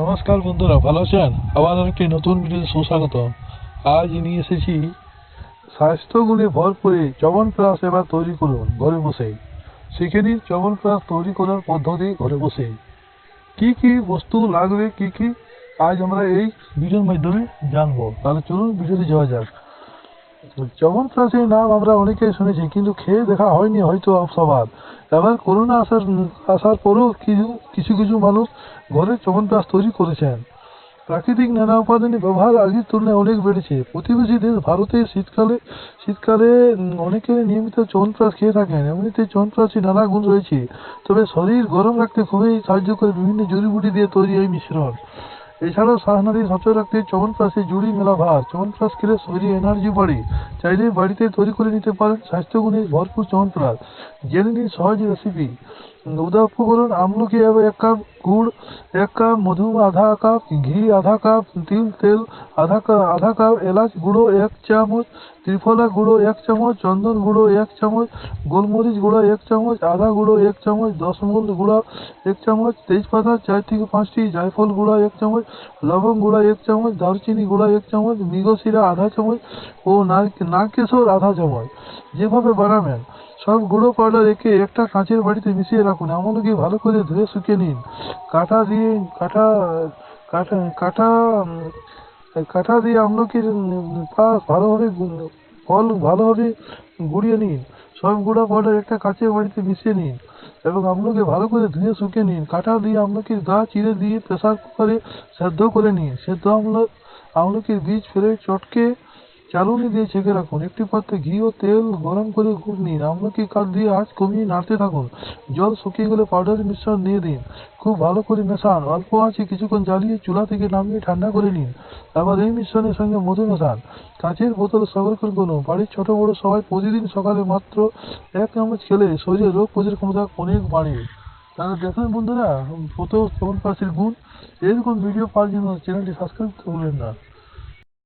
নমস্কার বন্ধুরা, ভালো আছেন? আবার একটি নতুন ভিডিওতে সুস্বাগত। আজ নিয়ে এসেছি স্বাস্থ্যগুলি ভরপুরে চবন প্লাস এবার তৈরি করুন ঘরে বসেই শিখে নিন চবন প্লাস তৈরি করার পদ্ধতি ঘরে বসেই কি কি বস্তু লাগবে, কি কি? আজ আমরা এই ভিডিওর মাধ্যমে জানব। তাহলে চলুন ভিডিওতে যাওয়া যাক। চবন প্লাসের নাম আমরা অনেকেই শুনেছি, কিন্তু খেয়ে দেখা হয়নি হয়তো সবার। এবার করোনা আসার আসার পরেও কিছু কিছু কিছু মানুষ ঘরে চবন প্লাস তৈরি করেছেন। প্রাকৃতিক নানা উপাদানের ব্যবহার আগের তুলনায় অনেক বেড়েছে। প্রতিবেশী দেশ ভারতে শীতকালে শীতকালে অনেকে নিয়মিত চবনপ্রাশ খেয়ে থাকেন। এমনিতে চবনপ্রাশে নানা গুণ রয়েছে। তবে শরীর গরম রাখতে খুবই সাহায্য করে বিভিন্ন জড়িবুটি দিয়ে তৈরি এই মিশ্রণ। এছাড়াও শ্বাসনালী সচল রাখতে চ্যবনপ্রাশে জুড়ি মেলা ভার। চ্যবনপ্রাশ খেলে শরীরে এনার্জি বাড়ে। চাইলে বাড়িতে তৈরি করে নিতে পারেন স্বাস্থ্যগুণে ভরপুর চ্যবনপ্রাশ জেনে নিন সহজ রেসিপি উদা উপকরণ আমলকি এবং এক কাপ গুড়, এক কাপ মধু আধা কাপ ঘি, আধা কাপ তিল, তেল, আধা কাপ আধা কাপ এলাচ গুঁড়ো, এক চামচ ত্রিফলা গুঁড়ো, এক চামচ চন্দন গুঁড়ো, এক চামচ গোলমরিচ গুঁড়ো, এক চামচ আদা গুঁড়ো, এক চামচ দশমূল গুঁড়া, এক চামচ তেজপাতা, চার থেকে পাঁচটি জায়ফল গুঁড়া, এক চামচ লবঙ্গ গুঁড়া, এক চামচ দারচিনি গুঁড়া, এক চামচ মৃগশিরা, আধা চামচ ও নারকে- নারকেশর আধা চামচ। যেভাবে বানাবেন, সব গুঁড়ো পাউডার রেখে একটা কাঁচের বাটিতে মিশিয়ে রাখুন। এমনকি ভালো করে ধুয়ে শুকিয়ে নিন। কাঁটা দিয়ে, কাঁটা কাঁটা কাঁটা কাঁটা দিয়ে আমলকির পাশ ভালোভাবে ফল ভালোভাবে গুঁড়িয়ে নিন। সব গুঁড়া পাউডার একটা কাঁচের বাড়িতে মিশিয়ে নিন এবং আমলকি ভালো করে ধুয়ে শুকিয়ে নিন। কাঁটা দিয়ে আমলকির গা চিড়ে দিয়ে প্রেসার কুকারে সেদ্ধ করে নিন। সেদ্ধ আমল, আমলকির বীজ ফেলে চটকে চালুনি দিয়ে ছেঁকে রাখুন। একটি পাত্রে ঘি ও তেল গরম করে গুড় নিন। আমলকি কাঠ দিয়ে আঁচ কমিয়ে নাড়তে থাকুন। জল শুকিয়ে গেলে পাউডারের মিশ্রণ দিয়ে দিন খুব ভালো করে মেশান। অল্প আঁচে কিছুক্ষণ জ্বালিয়ে চুলা থেকে নামিয়ে ঠান্ডা করে নিন। আবার এই মিশ্রণের সঙ্গে মধু মেশান। কাঁচের বোতলে সংরক্ষণ করুন বাড়ির ছোট বড় সবাই প্রতিদিন সকালে মাত্র এক চামচ খেলে শরীরে রোগ প্রতিরোধ ক্ষমতা অনেক বাড়ে। তাহলে দেখুন বন্ধুরা কত কেমন পাশের গুণ। এরকম ভিডিও পাওয়ার জন্য চ্যানেলটি সাবস্ক্রাইব করতে ভুলবেন না।